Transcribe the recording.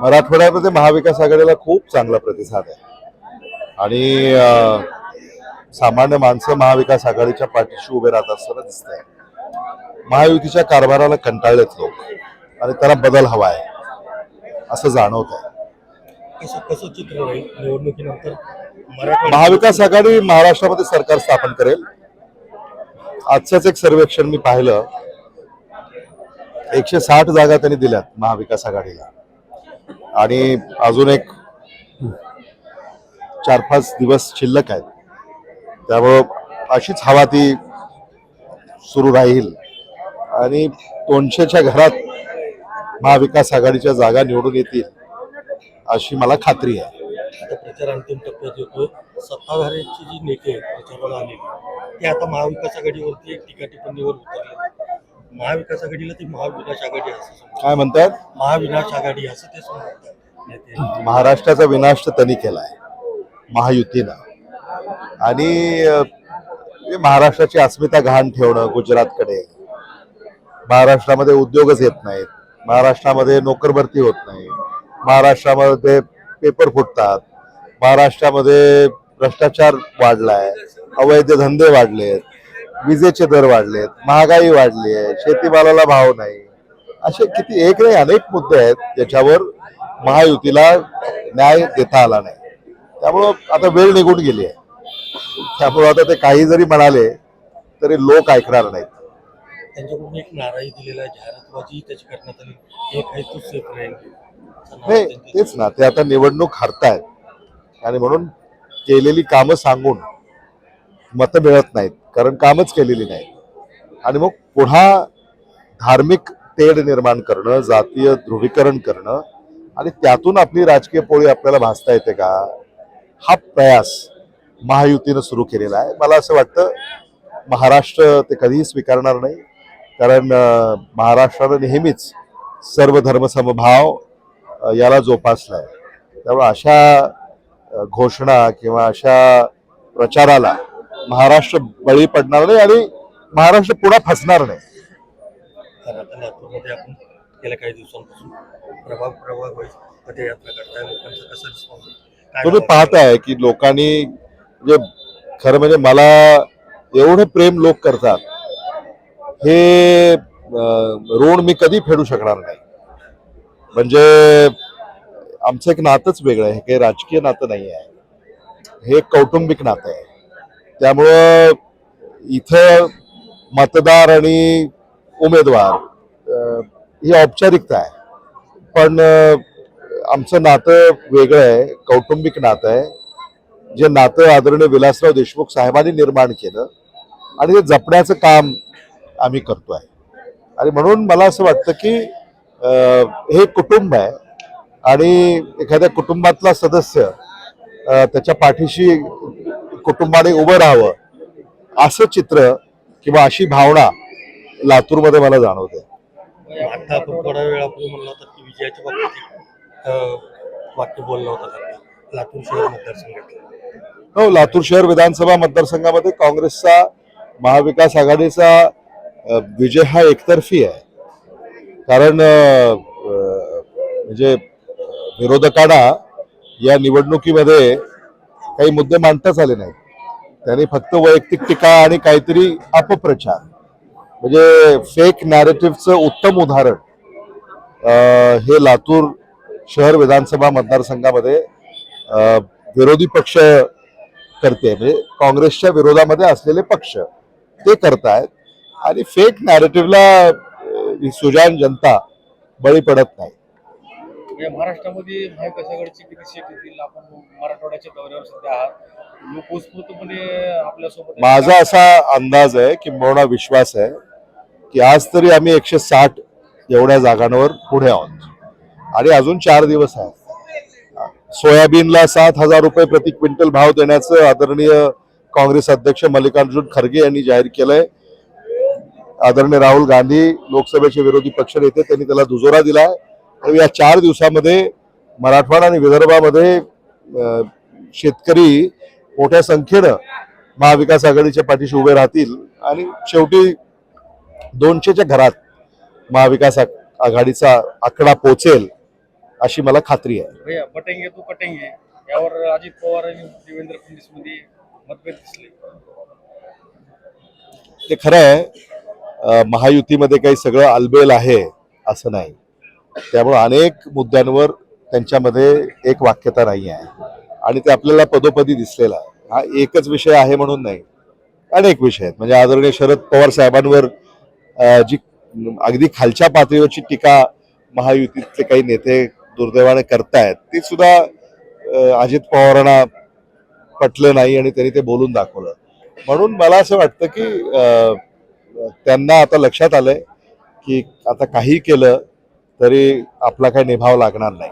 मराठवाड्यामध्ये महाविकास आघाडीला खूप चांगला प्रतिसाद आहे. आणि सामान्य माणसं महाविकास आघाडीच्या पाठीशी उभे राहत असताना दिसत आहे महायुतीच्या कारभाराला कंटाळलेत लोक आणि त्याला बदल हवा आहे असं जाणवत आहे कसं कसं चित्र राहील निवडणुकीनंतर? मराठवाडा महाविकास आघाडी महाराष्ट्रामध्ये सरकार स्थापन करेल. आजचंच एक सर्वेक्षण मी पाहिलं. एकशे साठ जागा त्यांनी दिल्यात महाविकास आघाडीला. आणि अजून एक चार पाच दिवस शिल्लक आहेत. त्यामुळं अशीच हवा ती सुरू राहील. आणि दोनशेच्या घरात महाविकास आघाडीच्या जागा निवडून येतील अशी मला खात्री आहे. आता प्रचार अंतिम टप्प्यात येतो सत्ताधाऱ्यांची जी नेते आहेत प्रचाराला आलेली ते आता महाविकास आघाडीवरती एक टीका टिप्पणीवर उतरले. महाविकास आघाडीला ती महाविनाश आघाडी असं. काय म्हणतात? महाविनाश आघाडी असं ते समजतात. नेते. महाराष्ट्राचा विनाश तर त्यांनी केलाय महायुतीनं. आणि अं, हे महाराष्ट्राची अस्मिता घाण ठेवणं गुजरातकडे. महाराष्ट्रामध्ये उद्योगच येत नाहीत. महाराष्ट्रामध्ये नोकर भरती होत नाही. महाराष्ट्रामध्ये पेपर फुटतात. महाराष्ट्रामध्ये भ्रष्टाचार वाढलाय. अवैध धंदे वाढलेत. विजेचे दर वाढलेत महागाई वाढली आहे शेतीमालाला भाव नाही. असे किती एक नाही अनेक मुद्दे आहेत ज्याच्यावर महायुतीला न्याय देता आला नाही. त्यामुळं आता वेळ निघून गेली आहे. त्यामुळं आता ते काही जरी म्हणाले तरी लोक ऐकणार नाहीत. त्यांच्याकडून एक नाराजी दिलेला जाहिरातबाजी त्याची करण्यात आली. एक आहे तो सेफ राहील. नाही तेच ना ते आता निवडणूक हरतायत. आणि म्हणून केलेली कामं सांगून मतं मिळत नाहीत. कारण कामच केलेली नाही. आणि मग पुन्हा धार्मिक तेढ निर्माण करणं जातीय ध्रुवीकरण करणं आणि त्यातून आपली राजकीय पोळी आपल्याला भासता येते का? हा प्रयास महायुतीनं सुरू केलेला आहे. मला असं वाटतं महाराष्ट्र ते कधीही स्वीकारणार नाही. कारण महाराष्ट्रानं नेहमीच सर्व धर्मसमभाव याला जोपासला आहे त्यामुळे अशा घोषणा किंवा अशा प्रचाराला महाराष्ट्र बळी पडणार नाही आणि महाराष्ट्र पुन्हा फसणार नाही. तर आता लातूरमध्ये आपण गेल्या काही दिवसांपासून प्रभाग प्रभाग वाईज पदयात्रा करताय. लोकांचा कसा रिस्पॉन्स तुम्ही पाहताय की लोकांनी म्हणजे खरं म्हणजे मला एवढं प्रेम लोक करतात हे ऋण मी कधी फेडू शकणार नाही. म्हणजे आमचं एक नातंच वेगळं आहे हे काही राजकीय नातं नाही आहे. हे कौटुंबिक नातं आहे. त्यामुळं इथं मतदार आणि उमेदवार ही औपचारिकता आहे. पण आमचं नातं वेगळं आहे कौटुंबिक नातं आहे. जे नातं आदरणीय विलासराव देशमुख साहेबांनी निर्माण केलं आणि ते जपण्याचं काम आम्ही करतो आहे. आणि म्हणून मला असं वाटतं की हे कुटुंब आहे आणि एखाद्या कुटुंबातला सदस्य त्याच्या पाठीशी कुटुंबाने उभं राहावं. असं चित्र किंवा अशी भावना लातूरमध्ये मला जाणवते. आता आपण थोड्या वेळापूर्वी म्हणलं होतं की विजयाच्या बाबतीत वाक्य बोलला होता लातूर शहर मतदारसंघात हो लातूर शहर विधानसभा मतदारसंघामध्ये काँग्रेसचा महाविकास आघाडीचा विजय हा एकतर्फी आहे. कारण म्हणजे विरोधकांना या निवडणुकीमध्ये काही मुद्दे मांडताच आले नाहीत. त्यांनी फक्त वैयक्तिक टीका आणि काहीतरी अपप्रचार. म्हणजे फेक नॅरेटिव्हचं उत्तम उदाहरण हे लातूर शहर विधानसभा मतदारसंघामध्ये विरोधी पक्ष करते. म्हणजे काँग्रेसच्या विरोधामध्ये असलेले पक्ष ते करतायत. आणि फेक नॅरेटिव्हला सुजान जनता बळी पडत नाही. या महाराष्ट्रामध्ये महाविकास किती सीट येतील आपण मराठवाड्याच्या दौऱ्यावर सध्या आहात. लोक उत्स्फूर्तपणे आपल्यासोबत माझा असा अंदाज आहे की मोठा विश्वास आहे की आज तरी आम्ही एकशे साठ एवढ्या जागांवर पुढे आहोत. आणि अजून चार दिवस आहेत. सोयाबीनला सात हजार रुपये प्रति क्विंटल भाव देण्याचं आदरणीय काँग्रेस अध्यक्ष मल्लिकार्जुन खरगे यांनी जाहीर केलंय. आदरणीय राहुल गांधी लोकसभेचे विरोधी पक्ष नेते त्यांनी त्याला दुजोरा दिलाय. आणि या चार दिवसामध्ये मराठवाडा आणि विदर्भामध्ये शेतकरी मोठ्या संख्येनं महाविकास आघाडीच्या पाठीशी उभे राहतील आणि शेवटी दोनशेच्या घरात महाविकास आघाडीचा आकडा पोचेल अशी मला खात्री आहे. भैया बटेंगे तो कटेंगे. यावर अजित पवार आणि देवेंद्र फडणवीसमध्ये मतभेद दिसले. ते खरं आहे महायुतीमध्ये काही सगळं अलबेल आहे असं नाही. त्यामुळे अनेक मुद्द्यांवर त्यांच्यामध्ये एक वाक्यता नाही आहे. आणि ते आपल्याला पदोपदी दिसलेला आहे. हा एकच विषय आहे म्हणून नाही. अनेक विषय आहेत. म्हणजे आदरणीय शरद पवार साहेबांवर जी अगदी खालच्या पातळीवरची टीका महायुतीतले काही नेते दुर्दैवाने करतायत ती सुद्धा अजित पवारांना पटलं नाही आणि त्यांनी ते बोलून दाखवलं. म्हणून मला असं वाटतं की त्यांना आता लक्षात आलंय की आता काही केलं तरी आपला काही निभाव लागणार नाही.